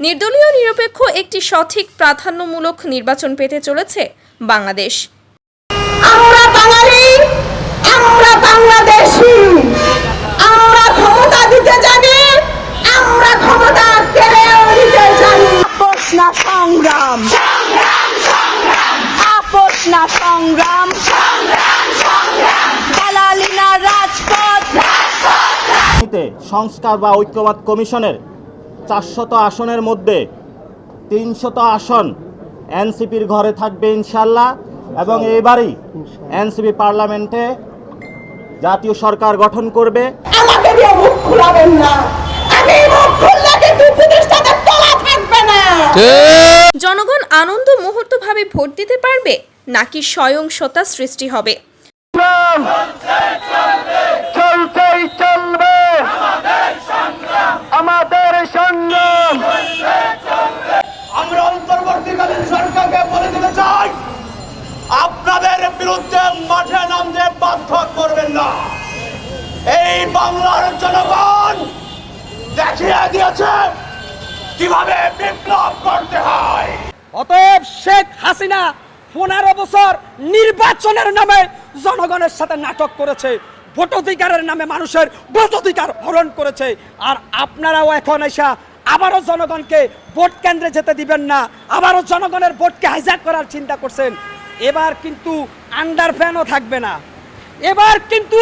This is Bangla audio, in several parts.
নির্দলীয় নিরপেক্ষ একটি সঠিক প্রাধান্যমূলক নির্বাচন পেতে চলেছে বাংলাদেশ। আমরা বাঙালি আমরা বাংলাদেশি। আমরা ক্ষমতা দিতে জানি আমরা ক্ষমতা কেড়েও নিতে জানি। আপোষ না সংগ্রাম। আপোষ না সংগ্রাম। দালালি না রাজপথ। সংস্কার বা ঐক্যবাদ কমিশনের চারশত আসনের মধ্যে তিনশত আসন এনসিপির ঘরে থাকবে ইনশাল্লাহ এবং এবারই এনসিপি পার্লামেন্টে জাতীয় সরকার গঠন করবে। আমাকে দিয়ে মুখ খুলাবেন না। আমি মুখ খুললে কিন্তু উপদেষ্টাদের তলা থাকবে না। জনগণ আনন্দ মুহূর্তভাবে ভোট দিতে পারবে নাকি সহিংসতা সৃষ্টি হবে? বিরুদ্ধে মাঠে নামতে বাধ্য করবেন না। এই বাংলার জনগণ দেখিয়ে দিয়েছে কীভাবে বিপ্লব করতে হয়। অতএব শেখ হাসিনা পনেরো বছর নির্বাচনের নামে জনগণের সাথে নাটক করেছে, ভোটাধিকারের নামে মানুষের ভোটাধিকার হরণ করেছে। আর আপনারাও এখন এসা আবারও জনগণকে ভোট কেন্দ্রে যেতে দিবেন না, আবারও জনগণের ভোটকে হাইজ্যাক করার চিন্তা করছেন। এবার কিন্তু আন্ডার ফ্যানও থাকবে না। এবার কিন্তু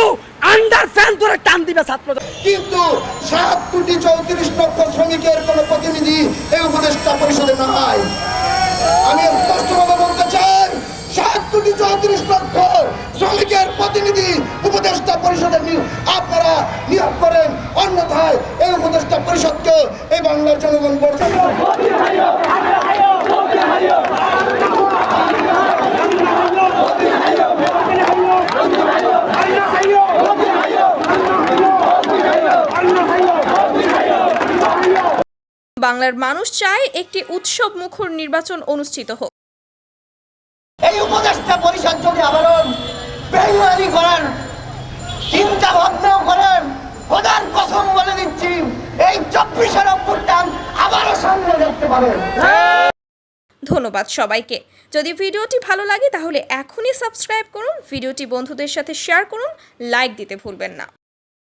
আন্ডার ফ্যান ধরে টান দিবে ছাত্র কিন্তু সাত কোটি চৌত্রিশ লক্ষ শ্রমিকের কোন প্রতিনিধি এই উপদেষ্টা পরিষদে নাই। আমি স্পষ্টভাবে বলতে চাই, সাত কোটি চৌত্রিশ লক্ষ শ্রমিকের প্রতিনিধি উপদেষ্টা পরিষদে আপনারা নিয়োগ করেন। অন্যথায় এই উপদেষ্টা পরিষদকে এই বাংলার জনগণ বলছে বাংলার মানুষ চায় একটি উৎসব মুখর নির্বাচন অনুষ্ঠিত হোক। এই উপদেষ্টা পরিষদ যদি আবারও বেইমানি করেন চিন্তা ভাবনাও করেন খোদার কসম বলে দিচ্ছি এই চব্বিশের অভ্যুত্থান আবারও সামনে দেখতে পাবেন। ধন্যবাদ সবাইকে। যদি ভিডিওটি ভালো লাগে তাহলে এখনই সাবস্ক্রাইব করুন ভিডিওটি বন্ধুদের সাথে শেয়ার করুন লাইক দিতে ভুলবেন না।